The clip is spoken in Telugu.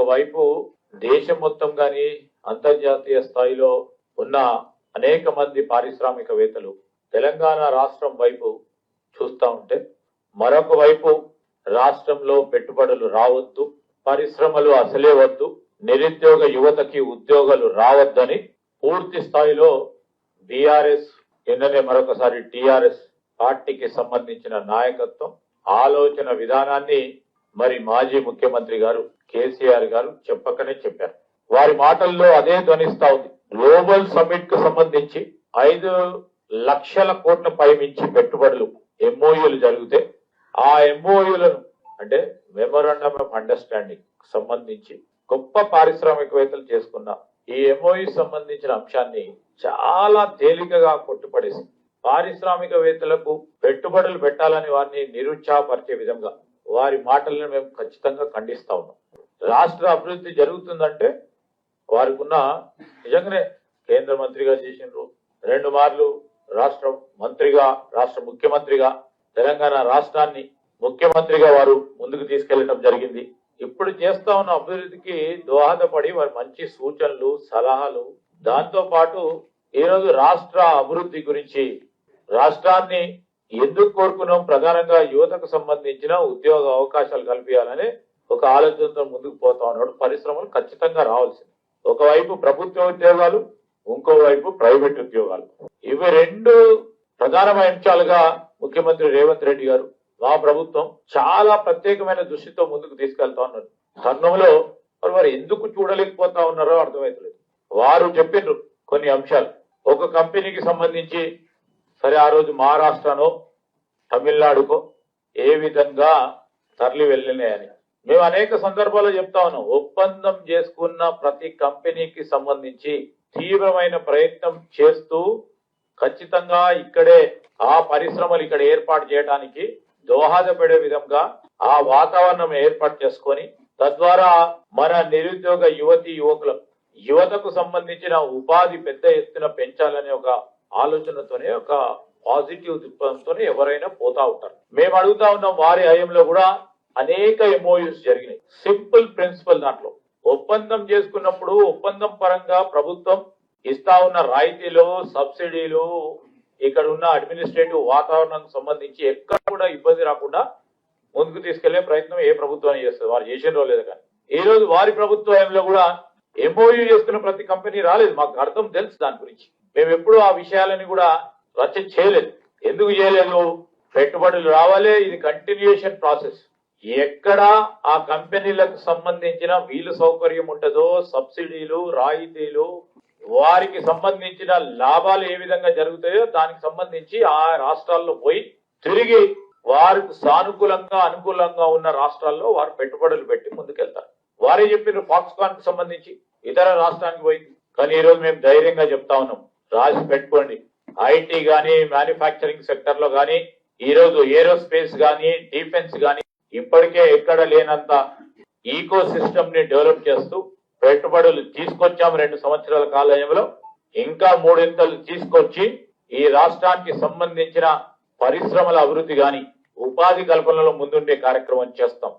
ఒకవైపు దేశం మొత్తం గాని అంతర్జాతీయ స్థాయిలో ఉన్న అనేక మంది పారిశ్రామికవేత్తలు తెలంగాణ రాష్ట్రం వైపు చూస్తా ఉంటే మరొక వైపు రాష్ట్రంలో పెట్టుబడులు రావద్దు పరిశ్రమలు అసలే వద్దు నిరుద్యోగ యువతకి ఉద్యోగాలు రావద్దని పూర్తి స్థాయిలో బీఆర్ఎస్ నిన్ననే మరొకసారి టిఆర్ఎస్ పార్టీకి సంబంధించిన నాయకత్వం ఆలోచన విధానాన్ని మరి మాజీ ముఖ్యమంత్రి గారు కేసీఆర్ గారు చెప్పకనే చెప్పారు. వారి మాటల్లో అదే ధ్వనిస్తా ఉంది. గ్లోబల్ సమ్మిట్కు సంబంధించి ఐదు లక్షల కోట్ల పైమించి పెట్టుబడులు ఎంఓయూలు జరిగితే ఆ ఎంఓయూలను అంటే మెమోరాండమ్ ఆఫ్ అండర్స్టాండింగ్ సంబంధించి గొప్ప పారిశ్రామికవేత్తలు చేసుకున్న ఈ ఎంఓయూ సంబంధించిన అంశాన్ని చాలా తేలికగా కొట్టుపడేసి పారిశ్రామికవేత్తలకు పెట్టుబడులు పెట్టాలని వారిని నిరుత్సాహపరిచే విధంగా వారి మాటలను మేము ఖచ్చితంగా ఖండిస్తా ఉన్నాం. రాష్ట్ర అభివృద్ధి జరుగుతుందంటే వారికి ఉన్న నిజంగానే కేంద్ర మంత్రిగా చేసిండ్రు. రెండు మార్లు రాష్ట్ర మంత్రిగా రాష్ట్ర ముఖ్యమంత్రిగా తెలంగాణ రాష్ట్రాన్ని ముఖ్యమంత్రిగా వారు ముందుకు తీసుకెళ్ళడం జరిగింది. ఇప్పుడు చేస్తా ఉన్న అభివృద్ధికి దోహదపడి వారి మంచి సూచనలు సలహాలు. దాంతో పాటు ఈ రోజు రాష్ట్ర అభివృద్ధి గురించి రాష్ట్రాన్ని ఎందుకు కోరుకున్నాం? ప్రధానంగా యువతకు సంబంధించిన ఉద్యోగ అవకాశాలు కల్పించాలని ఒక ఆలోచనతో ముందుకు పోతా ఉన్నాడు. పరిశ్రమలు ఖచ్చితంగా రావాల్సింది. ఒకవైపు ప్రభుత్వ ఉద్యోగాలు ఇంకోవైపు ప్రైవేట్ ఉద్యోగాలు. ఇవి రెండు ప్రధానమైన అంశాలుగా ముఖ్యమంత్రి రేవంత్ రెడ్డి గారు మా ప్రభుత్వం చాలా ప్రత్యేకమైన దృష్టితో ముందుకు తీసుకెళ్తా ఉన్నారు తరుణంలో మరి వారు ఎందుకు చూడలేకపోతా ఉన్నారో అర్థమవుతలేదు వారు చెప్పిండ్రు కొన్ని అంశాలు. ఒక కంపెనీకి సంబంధించి సరే ఆ రోజు మహారాష్ట్రనో తమిళనాడుకో ఏ విధంగా తరలి వెళ్ళినాయని. మేము అనేక సందర్భాల్లో చెప్తా ఉన్నాం ఒప్పందం చేసుకున్న ప్రతి కంపెనీకి సంబంధించి తీవ్రమైన ప్రయత్నం చేస్తూ ఖచ్చితంగా ఇక్కడే ఆ పరిశ్రమలు ఇక్కడ ఏర్పాటు చేయడానికి దోహదపడే విధంగా ఆ వాతావరణం ఏర్పాటు చేసుకొని తద్వారా మన నిరుద్యోగ యువతి యువకులకు యువతకు సంబంధించిన ఉపాధి పెద్ద ఎత్తున పెంచాలనే ఒక ఆలోచనతోనే ఒక పాజిటివ్ దృక్పథంతోనే ఎవరైనా పోతా ఉంటారు. మేము అడుగుతా ఉన్నాం వారి హయంలో కూడా అనేక ఎంఓయూస్ జరిగినాయి. సింపుల్ ప్రిన్సిపల్ దాంట్లో. ఒప్పందం చేసుకున్నప్పుడు ఒప్పందం పరంగా ప్రభుత్వం ఇస్తా ఉన్న రాయితీలు సబ్సిడీలు ఇక్కడ ఉన్న అడ్మినిస్ట్రేటివ్ వాతావరణానికి సంబంధించి ఎక్కడ కూడా ఇబ్బంది రాకుండా ముందుకు తీసుకెళ్ళే ప్రయత్నం ఏ ప్రభుత్వం చేస్తుంది? వారు చేసిన లేదు కానీ. ఈ రోజు వారి ప్రభుత్వంలో కూడా ఎంఓయూ చేసుకున్న ప్రతి కంపెనీ రాలేదు. మాకు అర్థం తెలుసు దాని గురించి. మేము ఎప్పుడూ ఆ విషయాలని కూడా రచ్చ చేయలేదు. ఎందుకు చేయలేదు? పెట్టుబడులు రావాలి ఇది కంటిన్యూషన్ ప్రాసెస్ ఎక్కడ ఆ కంపెనీలకు సంబంధించిన వీలు సౌకర్యం ఉంటుందో సబ్సిడీలు రాయితీలు వారికి సంబంధించిన లాభాలు ఏ విధంగా జరుగుతాయో దానికి సంబంధించి ఆ రాష్ట్రాల్లో పోయి తిరిగి వారికి సానుకూలంగా అనుకూలంగా ఉన్న రాష్ట్రాల్లో వారు పెట్టుబడులు పెట్టి ముందుకెళ్తారు. వారే చెప్పిన ఫాక్స్కాన్కు సంబంధించి ఇతర రాష్ట్రానికి పోయింది కానీ ఈరోజు రోజు మేము ధైర్యంగా చెప్తా ఉన్నాం. రాసి పెట్టుకోండి. ఐటీ గానీ మ్యానుఫ్యాక్చరింగ్ సెక్టర్లో గానీ ఈ రోజు ఏరోస్పేస్ గానీ డిఫెన్స్ గానీ ఇప్పటికే ఎక్కడ లేనంత ఈకో సిస్టమ్ని డెవలప్ చేస్తూ పెట్టుబడులు తీసుకొచ్చాం రెండు సంవత్సరాల కాలంలో. ఇంకా మూడింతలు తీసుకొచ్చి ఈ రాష్ట్రానికి సంబంధించిన పరిశ్రమల అభివృద్ధి గాని ఉపాధి కల్పనలో ముందుండే కార్యక్రమం చేస్తాం.